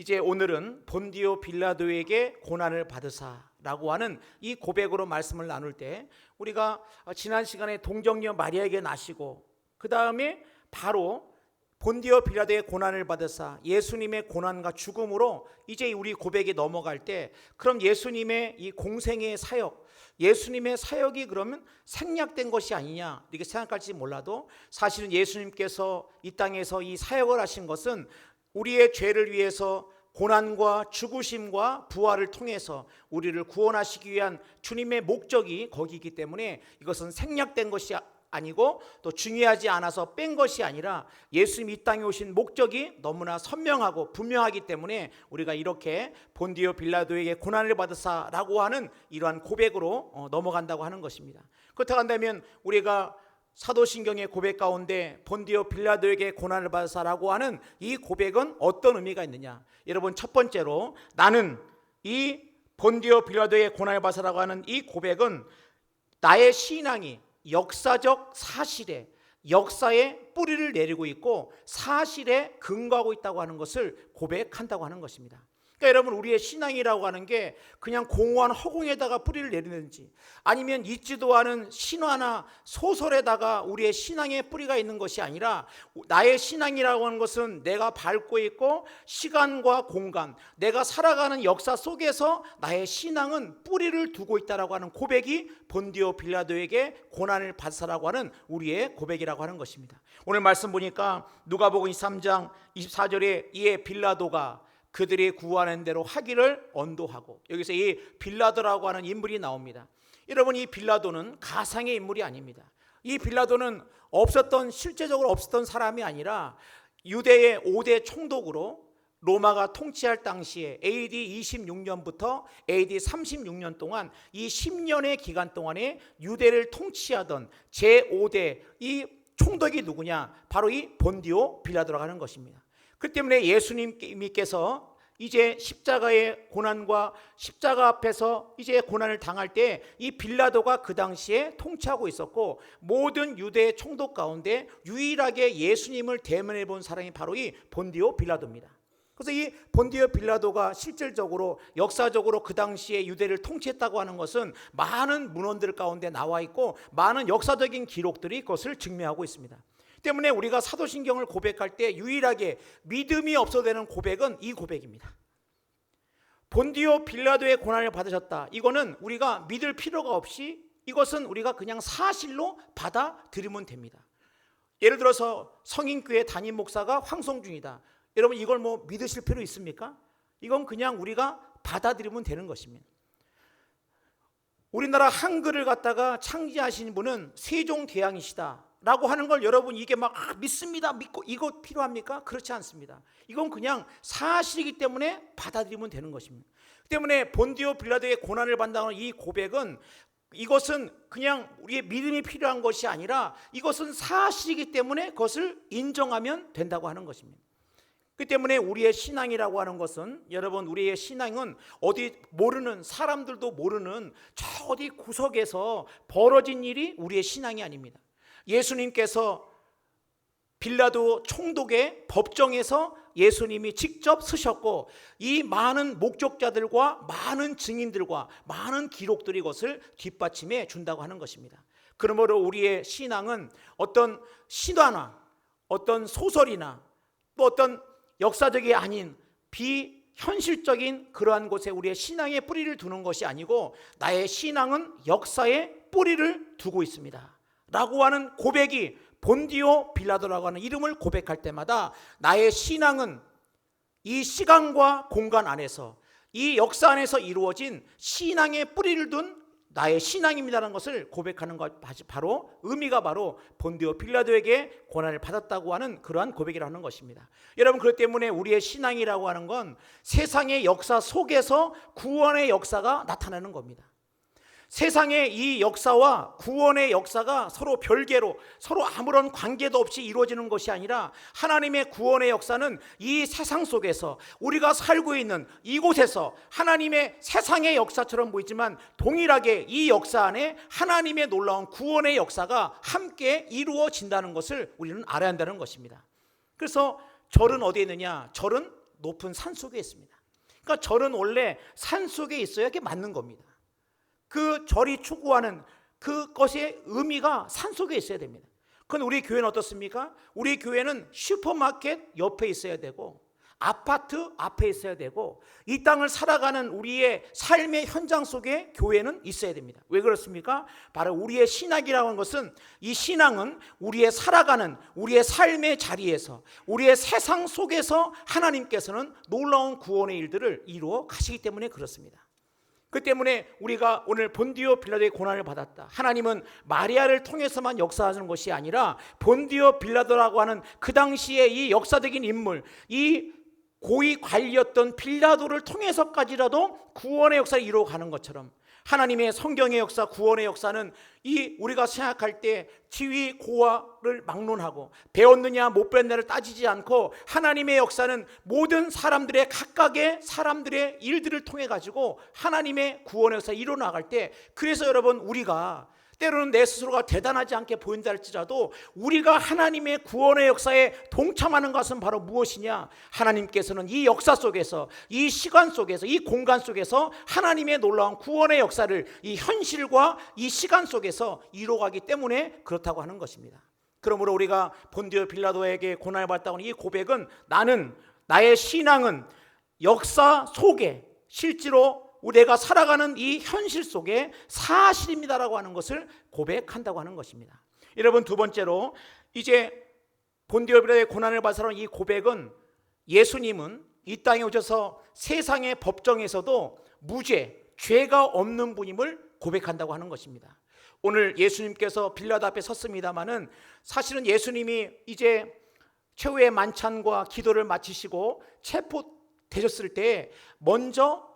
이제 오늘은 본디오 빌라도에게 고난을 받으사라고 하는 이 고백으로 말씀을 나눌 때 우리가 지난 시간에 동정녀 마리아에게 나시고 그 다음에 바로 본디오 빌라도의 고난을 받으사 예수님의 고난과 죽음으로 이제 우리 고백이 넘어갈 때 그럼 예수님의 이 공생의 사역 예수님의 사역이 그러면 생략된 것이 아니냐 이렇게 생각할지 몰라도 사실은 예수님께서 이 땅에서 이 사역을 하신 것은 우리의 죄를 위해서 고난과 죽으심과 부활을 통해서 우리를 구원하시기 위한 주님의 목적이 거기이기 때문에 이것은 생략된 것이 아니고 또 중요하지 않아서 뺀 것이 아니라 예수님이 이 땅에 오신 목적이 너무나 선명하고 분명하기 때문에 우리가 이렇게 본디오 빌라도에게 고난을 받으사라고 하는 이러한 고백으로 어, 넘어간다고 하는 것입니다. 그렇다고 한다면 우리가 사도신경의 고백 가운데 본디오 빌라도에게 고난을 받으사라고 하는 이 고백은 어떤 의미가 있느냐? 여러분 첫 번째로 나는 이 본디오 빌라도의 고난을 받으사라고 하는 이 고백은 나의 신앙이 역사적 사실에 역사에 뿌리를 내리고 있고 사실에 근거하고 있다고 하는 것을 고백한다고 하는 것입니다. 그러니까 여러분 우리의 신앙이라고 하는 게 그냥 공허한 허공에다가 뿌리를 내리는지 아니면 있지도 않은 신화나 소설에다가 우리의 신앙의 뿌리가 있는 것이 아니라 나의 신앙이라고 하는 것은 내가 밟고 있고 시간과 공간 내가 살아가는 역사 속에서 나의 신앙은 뿌리를 두고 있다라고 하는 고백이 본디오 빌라도에게 고난을 받사라고 하는 우리의 고백이라고 하는 것입니다. 오늘 말씀 보니까 누가복음 23장 24절에 이에 빌라도가 그들이 구하는 대로 하기를 언도하고 여기서 이 빌라도라고 하는 인물이 나옵니다. 여러분 이 빌라도는 가상의 인물이 아닙니다. 이 빌라도는 없었던 실제적으로 없었던 사람이 아니라 유대의 5대 총독으로 로마가 통치할 당시에 AD 26년부터 AD 36년 동안 이 10년의 기간 동안에 유대를 통치하던 제5대 이 총독이 누구냐? 바로 이 본디오 빌라도라고 하는 것입니다. 그 때문에 예수님께서 이제 십자가의 고난과 십자가 앞에서 이제 고난을 당할 때 이 빌라도가 그 당시에 통치하고 있었고 모든 유대 총독 가운데 유일하게 예수님을 대면해 본 사람이 바로 이 본디오 빌라도입니다. 그래서 이 본디오 빌라도가 실질적으로 역사적으로 그 당시에 유대를 통치했다고 하는 것은 많은 문헌들 가운데 나와 있고 많은 역사적인 기록들이 그것을 증명하고 있습니다. 때문에 우리가 사도신경을 고백할 때 유일하게 믿음이 없어도 되는 고백은 이 고백입니다. 본디오 빌라도의 고난을 받으셨다. 이거는 우리가 믿을 필요가 없이 이것은 우리가 그냥 사실로 받아들이면 됩니다. 예를 들어서 성인교회 담임 목사가 황성중이다. 여러분 이걸 뭐 믿으실 필요 있습니까? 이건 그냥 우리가 받아들이면 되는 것입니다. 우리나라 한글을 갖다가 창제하신 분은 세종대왕이시다. 라고 하는 걸 여러분 이게 막 아, 믿습니다. 믿고 이거 필요합니까? 그렇지 않습니다. 이건 그냥 사실이기 때문에 받아들이면 되는 것입니다. 때문에 본디오 빌라도의 고난을 받는다는 이 고백은 이것은 그냥 우리의 믿음이 필요한 것이 아니라 이것은 사실이기 때문에 그것을 인정하면 된다고 하는 것입니다. 그 때문에 우리의 신앙이라고 하는 것은 여러분 우리의 신앙은 어디 모르는 사람들도 모르는 저 어디 구석에서 벌어진 일이 우리의 신앙이 아닙니다. 예수님께서 빌라도 총독의 법정에서 예수님이 직접 서셨고 이 많은 목적자들과 많은 증인들과 많은 기록들이 이것을 뒷받침해 준다고 하는 것입니다. 그러므로 우리의 신앙은 어떤 신화나 어떤 소설이나 또 어떤 역사적이 아닌 비현실적인 그러한 곳에 우리의 신앙의 뿌리를 두는 것이 아니고 나의 신앙은 역사에 뿌리를 두고 있습니다. 라고 하는 고백이 본디오 빌라도라고 하는 이름을 고백할 때마다 나의 신앙은 이 시간과 공간 안에서 이 역사 안에서 이루어진 신앙의 뿌리를 둔 나의 신앙입니다라는 것을 고백하는 것 바로 의미가 바로 본디오 빌라도에게 고난을 받았다고 하는 그러한 고백이라는 것입니다. 여러분 그렇기 때문에 우리의 신앙이라고 하는 건 세상의 역사 속에서 구원의 역사가 나타나는 겁니다. 세상의 이 역사와 구원의 역사가 서로 별개로 서로 아무런 관계도 없이 이루어지는 것이 아니라 하나님의 구원의 역사는 이 세상 속에서 우리가 살고 있는 이곳에서 하나님의 세상의 역사처럼 보이지만 동일하게 이 역사 안에 하나님의 놀라운 구원의 역사가 함께 이루어진다는 것을 우리는 알아야 한다는 것입니다. 그래서 절은 어디에 있느냐? 절은 높은 산 속에 있습니다. 그러니까 절은 원래 산 속에 있어야 이게 맞는 겁니다. 그 절이 추구하는 그것의 의미가 산 속에 있어야 됩니다. 그건 우리 교회는 어떻습니까? 우리 교회는 슈퍼마켓 옆에 있어야 되고 아파트 앞에 있어야 되고 이 땅을 살아가는 우리의 삶의 현장 속에 교회는 있어야 됩니다. 왜 그렇습니까? 바로 우리의 신학이라고 하는 것은 이 신앙은 우리의 살아가는 우리의 삶의 자리에서 우리의 세상 속에서 하나님께서는 놀라운 구원의 일들을 이루어 가시기 때문에 그렇습니다. 그 때문에 우리가 오늘 본디오 빌라도의 고난을 받았다. 하나님은 마리아를 통해서만 역사하는 것이 아니라 본디오 빌라도라고 하는 그 당시에 이 역사적인 인물, 이 고위 관리였던 빌라도를 통해서까지라도 구원의 역사를 이루어가는 것처럼 하나님의 성경의 역사, 구원의 역사는 이 우리가 생각할 때 지위 고하를 막론하고 배웠느냐 못 배웠느냐를 따지지 않고 하나님의 역사는 모든 사람들의 각각의 사람들의 일들을 통해 가지고 하나님의 구원의 역사 이루어 나갈 때 그래서 여러분 우리가 때로는 내 스스로가 대단하지 않게 보인다 할지라도 우리가 하나님의 구원의 역사에 동참하는 것은 바로 무엇이냐? 하나님께서는 이 역사 속에서 이 시간 속에서 이 공간 속에서 하나님의 놀라운 구원의 역사를 이 현실과 이 시간 속에서 이루어가기 때문에 그렇다고 하는 것입니다. 그러므로 우리가 본디오 빌라도에게 고난을 받았다고 하는 이 고백은 나는 나의 신앙은 역사 속에 실제로 내가 살아가는 이 현실 속에 사실입니다라고 하는 것을 고백한다고 하는 것입니다. 여러분 두 번째로 이제 본디오 빌라도의 고난을 받아서 이 고백은 예수님은 이 땅에 오셔서 세상의 법정에서도 무죄, 죄가 없는 분임을 고백한다고 하는 것입니다. 오늘 예수님께서 빌라도 앞에 섰습니다마는 사실은 예수님이 이제 최후의 만찬과 기도를 마치시고 체포되셨을 때 먼저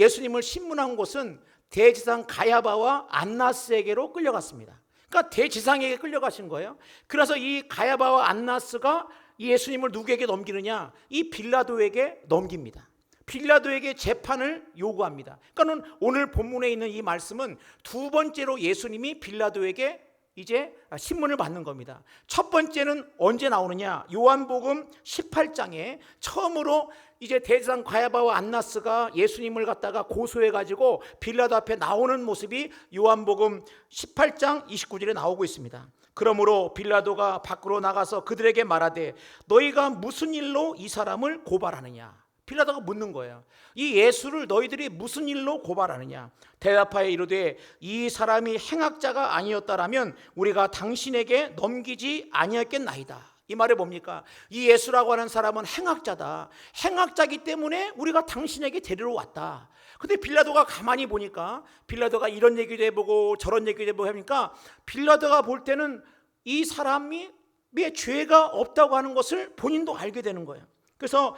예수님을 신문한 곳은 대지상 가야바와 안나스에게로 끌려갔습니다. 그러니까 대지상에게 끌려가신 거예요. 그래서 이 가야바와 안나스가 예수님을 누구에게 넘기느냐? 이 빌라도에게 넘깁니다. 빌라도에게 재판을 요구합니다. 그러니까는 오늘 본문에 있는 이 말씀은 두 번째로 예수님이 빌라도에게 이제 신문을 받는 겁니다. 첫 번째는 언제 나오느냐? 요한복음 18장에 처음으로 이제 대상 가야바와 안나스가 예수님을 갖다가 고소해 가지고 빌라도 앞에 나오는 모습이 요한복음 18장 29절에 나오고 있습니다. 그러므로 빌라도가 밖으로 나가서 그들에게 말하되 너희가 무슨 일로 이 사람을 고발하느냐? 빌라도가 묻는 거예요. 이 예수를 너희들이 무슨 일로 고발하느냐? 대답하여 이르되 이 사람이 행악자가 아니었다라면 우리가 당신에게 넘기지 아니었겠나이다. 이 말이 뭡니까? 이 예수라고 하는 사람은 행악자다. 행악자기 때문에 우리가 당신에게 데리러 왔다. 근데 빌라도가 가만히 보니까 빌라도가 이런 얘기도 해보고 저런 얘기도 해보고 하니까 빌라도가 볼 때는 이 사람이 왜 죄가 없다고 하는 것을 본인도 알게 되는 거예요. 그래서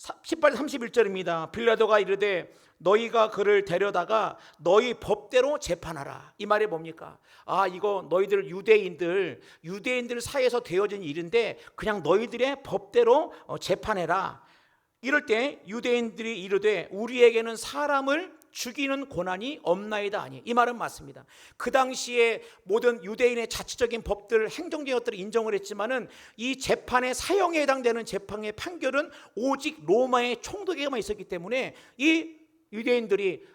18, 31절입니다. 빌라도가 이르되 너희가 그를 데려다가 너희 법대로 재판하라. 이 말이 뭡니까? 아, 이거 너희들 유대인들, 유대인들 사이에서 되어진 일인데 그냥 너희들의 법대로 어, 재판해라. 이럴 때 유대인들이 이르되 우리에게는 사람을 죽이는 고난이 없나이다 아니 이 말은 맞습니다. 그 당시에 모든 유대인의 자치적인 법들, 행정적인 것들을 인정을 했지만은 이 재판의 사형에 해당되는 재판의 판결은 오직 로마의 총독에게만 있었기 때문에 이 유대인들이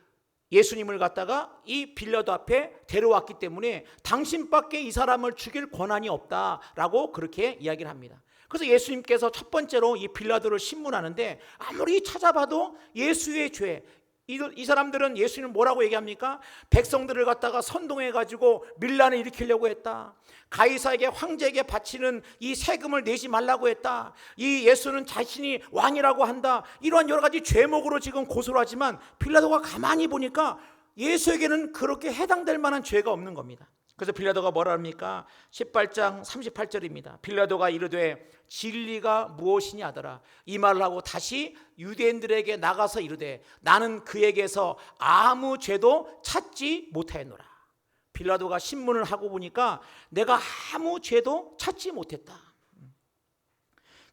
예수님을 갖다가 이 빌라도 앞에 데려왔기 때문에 당신밖에 이 사람을 죽일 권한이 없다라고 그렇게 이야기를 합니다. 그래서 예수님께서 첫 번째로 이 빌라도를 신문하는데 아무리 찾아봐도 예수의 죄, 이, 이 사람들은 예수님 뭐라고 얘기합니까? 백성들을 갖다가 선동해 가지고 밀란을 일으키려고 했다. 가이사에게 황제에게 바치는 이 세금을 내지 말라고 했다. 이 예수는 자신이 왕이라고 한다. 이러한 여러 가지 죄목으로 지금 고소를 하지만 빌라도가 가만히 보니까 예수에게는 그렇게 해당될 만한 죄가 없는 겁니다. 그래서 빌라도가 뭐라 합니까? 18장 38절입니다. 빌라도가 이르되 진리가 무엇이냐 하더라. 이 말을 하고 다시 유대인들에게 나가서 이르되 나는 그에게서 아무 죄도 찾지 못하였노라. 빌라도가 신문을 하고 보니까 내가 아무 죄도 찾지 못했다.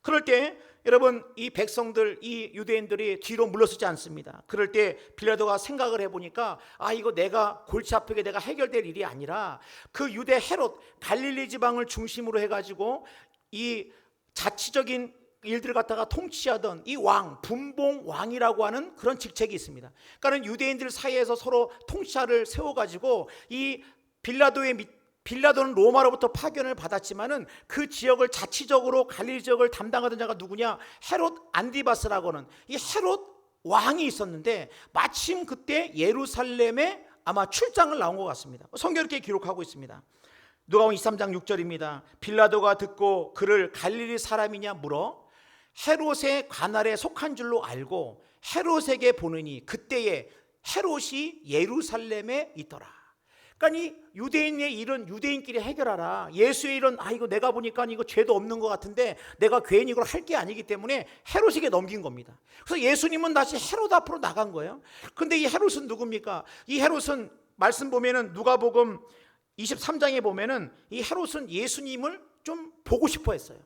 그럴 때 여러분 이 백성들 이 유대인들이 뒤로 물러서지 않습니다. 그럴 때 빌라도가 생각을 해보니까 아 이거 내가 골치 아프게 내가 해결될 일이 아니라 그 유대 헤롯 갈릴리 지방을 중심으로 해가지고 이 자치적인 일들을 갖다가 통치하던 이 왕, 분봉 왕이라고 하는 그런 직책이 있습니다. 그러니까는 유대인들 사이에서 서로 통치자를 세워가지고 이 빌라도의 밑 빌라도는 로마로부터 파견을 받았지만은 그 지역을 자치적으로 갈릴리 지역을 담당하던 자가 누구냐? 헤롯 안디바스라고 는 이 헤롯 왕이 있었는데 마침 그때 예루살렘에 아마 출장을 나온 것 같습니다. 성경 이렇게 기록하고 있습니다. 누가복음 23장 6절입니다. 빌라도가 듣고 그를 갈릴리 사람이냐 물어 헤롯의 관할에 속한 줄로 알고 헤롯에게 보느니 그때에 헤롯이 예루살렘에 있더라. 그러니까 이 유대인의 일은 유대인끼리 해결하라. 예수의 일은 아 이거 내가 보니까 이거 죄도 없는 것 같은데 내가 괜히 이걸 할 게 아니기 때문에 헤롯에게 넘긴 겁니다. 그래서 예수님은 다시 헤롯 앞으로 나간 거예요. 근데 이 헤롯은 누굽니까? 이 헤롯은 말씀 보면은 누가복음 23장에 보면은 이 헤롯은 예수님을 좀 보고 싶어 했어요.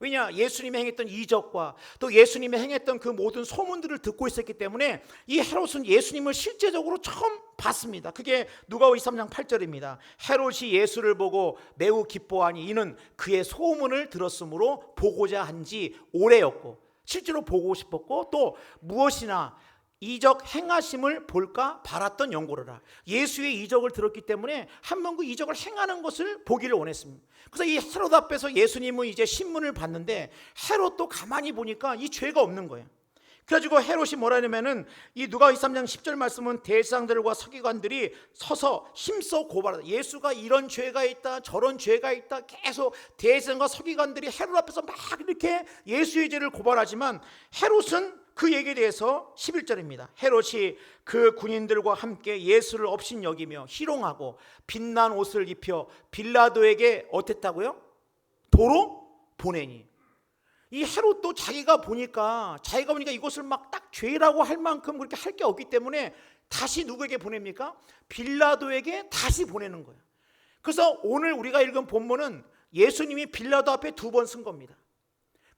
왜냐? 예수님이 행했던 이적과 또 예수님이 행했던 그 모든 소문들을 듣고 있었기 때문에 이 헤롯은 예수님을 실제적으로 처음 봤습니다. 그게 누가복음 23장 8절입니다. 헤롯이 예수를 보고 매우 기뻐하니 이는 그의 소문을 들었으므로 보고자 한지 오래였고 실제로 보고 싶었고 또 무엇이나 이적 행하심을 볼까 바랐던 연고로라. 예수의 이적을 들었기 때문에 한번 그 이적을 행하는 것을 보기를 원했습니다. 그래서 이 헤롯 앞에서 예수님은 이제 신문을 봤는데 헤롯도 가만히 보니까 이 죄가 없는 거예요. 그래가지고 헤롯이 뭐라냐면은 이 누가 23장 10절 말씀은 대상들과 서기관들이 서서 힘써 고발하다. 예수가 이런 죄가 있다, 저런 죄가 있다. 계속 대상과 서기관들이 헤롯 앞에서 막 이렇게 예수의 죄를 고발하지만 헤롯은 그 얘기에 대해서 11절입니다. 헤롯이 그 군인들과 함께 예수를 업신 여기며 희롱하고 빛난 옷을 입혀 빌라도에게 어땠다고요? 도로 보내니. 이 헤롯도 자기가 보니까 자기가 보니까 이것을 막 딱 죄라고 할 만큼 그렇게 할 게 없기 때문에 다시 누구에게 보냅니까? 빌라도에게 다시 보내는 거예요. 그래서 오늘 우리가 읽은 본문은 예수님이 빌라도 앞에 두 번 쓴 겁니다.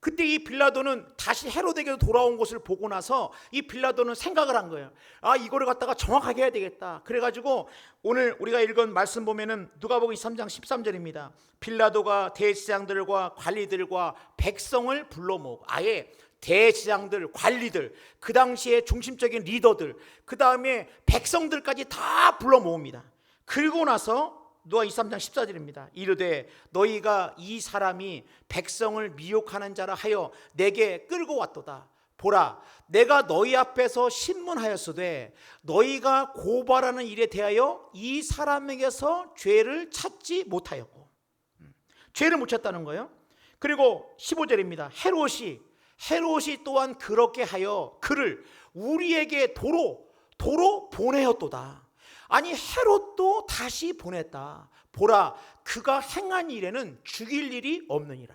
그때 이 빌라도는 다시 헤로데게로 돌아온 것을 보고 나서 이 빌라도는 생각을 한 거예요. 아 이거를 갖다가 정확하게 해야 되겠다. 그래가지고 오늘 우리가 읽은 말씀 보면은 누가복음 23장 13절입니다. 빌라도가 대지장들과 관리들과 백성을 불러 모으고 아예 대지장들, 관리들, 그 당시에 중심적인 리더들, 그 다음에 백성들까지 다 불러 모읍니다. 그리고 나서 누가 23장 14절입니다. 이르되 너희가 이 사람이 백성을 미혹하는 자라 하여 내게 끌고 왔도다. 보라, 내가 너희 앞에서 신문하였으되 너희가 고발하는 일에 대하여 이 사람에게서 죄를 찾지 못하였고 음, 죄를 못 찾다는 거예요. 그리고 15절입니다. 헤롯이 헤롯이 또한 그렇게 하여 그를 우리에게 도로 도로 보내었도다. 아니 헤롯도 다시 보냈다. 보라 그가 행한 일에는 죽일 일이 없느니라.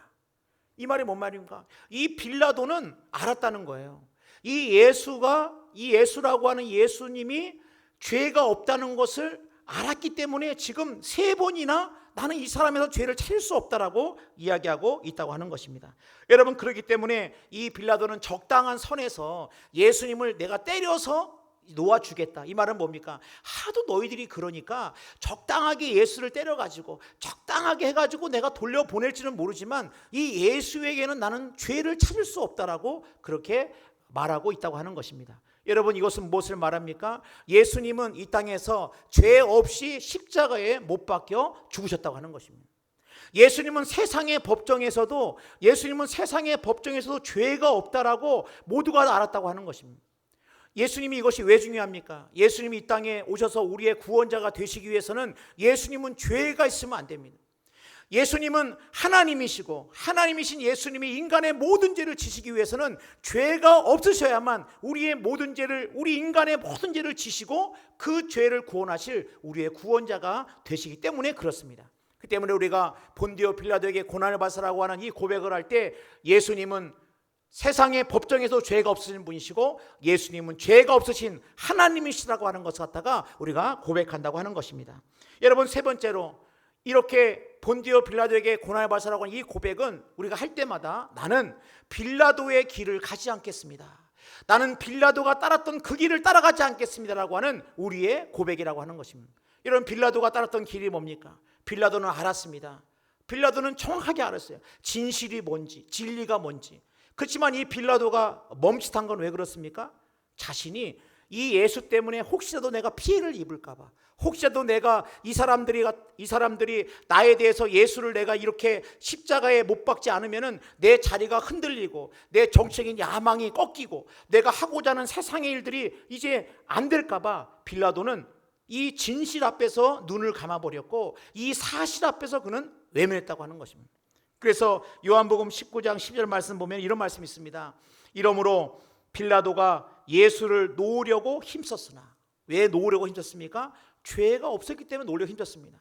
이 말이 뭔 말입니까? 이 빌라도는 알았다는 거예요. 이 예수가 이 예수라고 하는 예수님이 죄가 없다는 것을 알았기 때문에 지금 세 번이나 나는 이 사람에서 죄를 찾을 수 없다라고 이야기하고 있다고 하는 것입니다. 여러분 그렇기 때문에 이 빌라도는 적당한 선에서 예수님을 내가 때려서 놓아주겠다. 이 말은 뭡니까? 하도 너희들이 그러니까 적당하게 예수를 때려가지고 적당하게 해가지고 내가 돌려보낼지는 모르지만 이 예수에게는 나는 죄를 찾을 수 없다라고 그렇게 말하고 있다고 하는 것입니다. 여러분 이것은 무엇을 말합니까? 예수님은 이 땅에서 죄 없이 십자가에 못 박혀 죽으셨다고 하는 것입니다. 예수님은 세상의 법정에서도 예수님은 세상의 법정에서도 죄가 없다라고 모두가 알았다고 하는 것입니다. 예수님이 이것이 왜 중요합니까? 예수님이 이 땅에 오셔서 우리의 구원자가 되시기 위해서는 예수님은 죄가 있으면 안 됩니다. 예수님은 하나님이시고 하나님이신 예수님이 인간의 모든 죄를 지시기 위해서는 죄가 없으셔야만 우리의 모든 죄를 우리 인간의 모든 죄를 지시고 그 죄를 구원하실 우리의 구원자가 되시기 때문에 그렇습니다. 그 때문에 우리가 본디오 빌라도에게 고난을 받으라고 하는 이 고백을 할 때 예수님은 세상의 법정에서 죄가 없으신 분이시고 예수님은 죄가 없으신 하나님이시라고 하는 것을 갖다가 우리가 고백한다고 하는 것입니다. 여러분 세 번째로 이렇게 본디오 빌라도에게 고난을 받으라고 하는 이 고백은 우리가 할 때마다 나는 빌라도의 길을 가지 않겠습니다. 나는 빌라도가 따랐던 그 길을 따라가지 않겠습니다라고 하는 우리의 고백이라고 하는 것입니다. 이런 빌라도가 따랐던 길이 뭡니까? 빌라도는 알았습니다. 빌라도는 정확하게 알았어요. 진실이 뭔지, 진리가 뭔지. 그렇지만 이 빌라도가 멈칫한 건 왜 그렇습니까? 자신이 이 예수 때문에 혹시라도 내가 피해를 입을까봐, 혹시라도 내가 이 사람들이 이 사람들이 나에 대해서 예수를 내가 이렇게 십자가에 못 박지 않으면은 내 자리가 흔들리고 내 정책인 야망이 꺾이고 내가 하고자 하는 세상의 일들이 이제 안 될까봐 빌라도는 이 진실 앞에서 눈을 감아버렸고 이 사실 앞에서 그는 외면했다고 하는 것입니다. 그래서 요한복음 19장 10절 말씀 보면 이런 말씀이 있습니다. 이러므로 빌라도가 예수를 놓으려고 힘썼으나 왜 놓으려고 힘썼습니까? 죄가 없었기 때문에 놓으려고 힘썼습니다.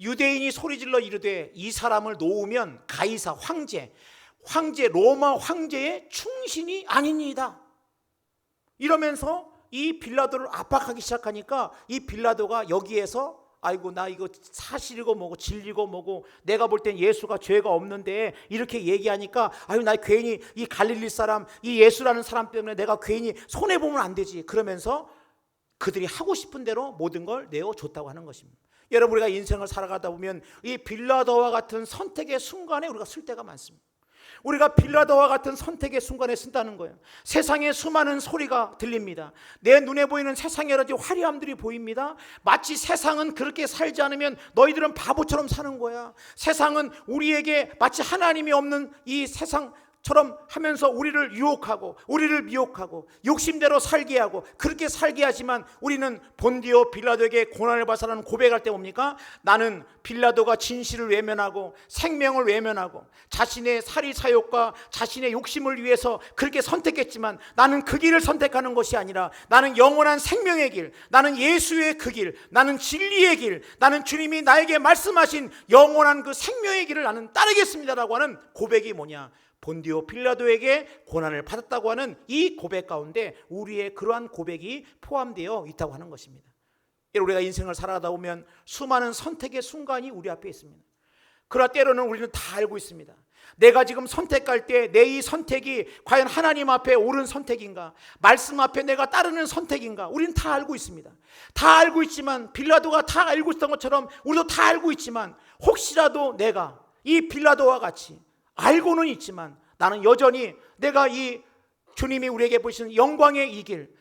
유대인이 소리질러 이르되 이 사람을 놓으면 가이사 황제 황제 로마 황제의 충신이 아니니이다. 이러면서 이 빌라도를 압박하기 시작하니까 이 빌라도가 여기에서 아이고 나 이거 사실이고 뭐고 진리고 뭐고 내가 볼 땐 예수가 죄가 없는데 이렇게 얘기하니까 아유 나 괜히 이 갈릴리 사람 이 예수라는 사람 때문에 내가 괜히 손해 보면 안 되지 그러면서 그들이 하고 싶은 대로 모든 걸 내어 줬다고 하는 것입니다. 여러분 우리가 인생을 살아가다 보면 이 빌라도와 같은 선택의 순간에 우리가 쓸 때가 많습니다. 우리가 빌라도와 같은 선택의 순간에 쓴다는 거예요. 세상에 수많은 소리가 들립니다. 내 눈에 보이는 세상의 여러 가지 화려함들이 보입니다. 마치 세상은 그렇게 살지 않으면 너희들은 바보처럼 사는 거야. 세상은 우리에게 마치 하나님이 없는 이 세상 처럼 하면서 우리를 유혹하고 우리를 미혹하고 욕심대로 살게 하고 그렇게 살게 하지만 우리는 본디오 빌라도에게 고난을 받아라는 고백할 때 뭡니까? 나는 빌라도가 진실을 외면하고 생명을 외면하고 자신의 사리 사욕과 자신의 욕심을 위해서 그렇게 선택했지만 나는 그 길을 선택하는 것이 아니라 나는 영원한 생명의 길, 나는 예수의 그 길, 나는 진리의 길, 나는 주님이 나에게 말씀하신 영원한 그 생명의 길을 나는 따르겠습니다라고 하는 고백이 뭐냐? 본디오 필라도에게 고난을 받았다고 하는 이 고백 가운데 우리의 그러한 고백이 포함되어 있다고 하는 것입니다. 우리가 인생을 살아가다 보면 수많은 선택의 순간이 우리 앞에 있습니다. 그러나 때로는 우리는 다 알고 있습니다. 내가 지금 선택할 때 내 이 선택이 과연 하나님 앞에 옳은 선택인가? 말씀 앞에 내가 따르는 선택인가? 우리는 다 알고 있습니다. 다 알고 있지만 빌라도가 다 알고 있던 것처럼 우리도 다 알고 있지만 혹시라도 내가 이 빌라도와 같이 알고는 있지만 나는 여전히 내가 이 주님이 우리에게 보시는 영광의 이 길,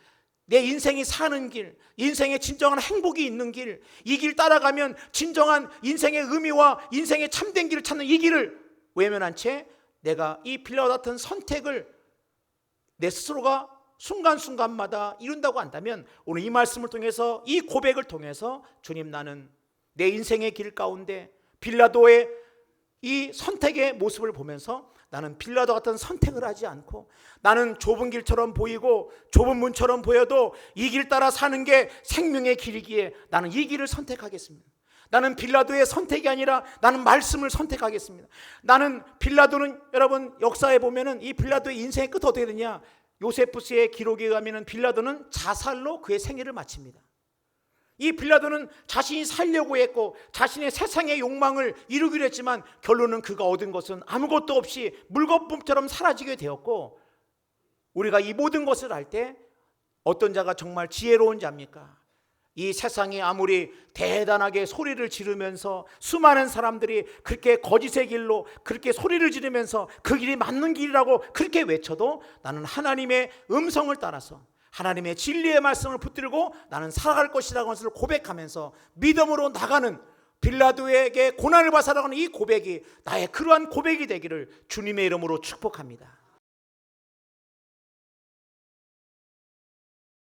내 인생이 사는 길, 인생의 진정한 행복이 있는 길, 이 길 따라가면 진정한 인생의 의미와 인생의 참된 길을 찾는 이 길을 외면한 채 내가 이 빌라 같은 선택을 내 스스로가 순간순간마다 이룬다고 한다면 오늘 이 말씀을 통해서 이 고백을 통해서 주님 나는 내 인생의 길 가운데 빌라도의 이 선택의 모습을 보면서 나는 빌라도 같은 선택을 하지 않고 나는 좁은 길처럼 보이고 좁은 문처럼 보여도 이 길 따라 사는 게 생명의 길이기에 나는 이 길을 선택하겠습니다. 나는 빌라도의 선택이 아니라 나는 말씀을 선택하겠습니다. 나는 빌라도는 여러분 역사에 보면은 이 빌라도의 인생의 끝 어떻게 되냐? 요세푸스의 기록에 의하면은 빌라도는 자살로 그의 생애를 마칩니다. 이 빌라도는 자신이 살려고 했고 자신의 세상의 욕망을 이루기로 했지만 결론은 그가 얻은 것은 아무것도 없이 물거품처럼 사라지게 되었고 우리가 이 모든 것을 알때 어떤 자가 정말 지혜로운 자입니까? 이 세상이 아무리 대단하게 소리를 지르면서 수많은 사람들이 그렇게 거짓의 길로 그렇게 소리를 지르면서 그 길이 맞는 길이라고 그렇게 외쳐도 나는 하나님의 음성을 따라서 하나님의 진리의 말씀을 붙들고 나는 살아갈 것이라는 것을 고백하면서 믿음으로 나가는 빌라도에게 고난을 받아라는 이 고백이 나의 그러한 고백이 되기를 주님의 이름으로 축복합니다.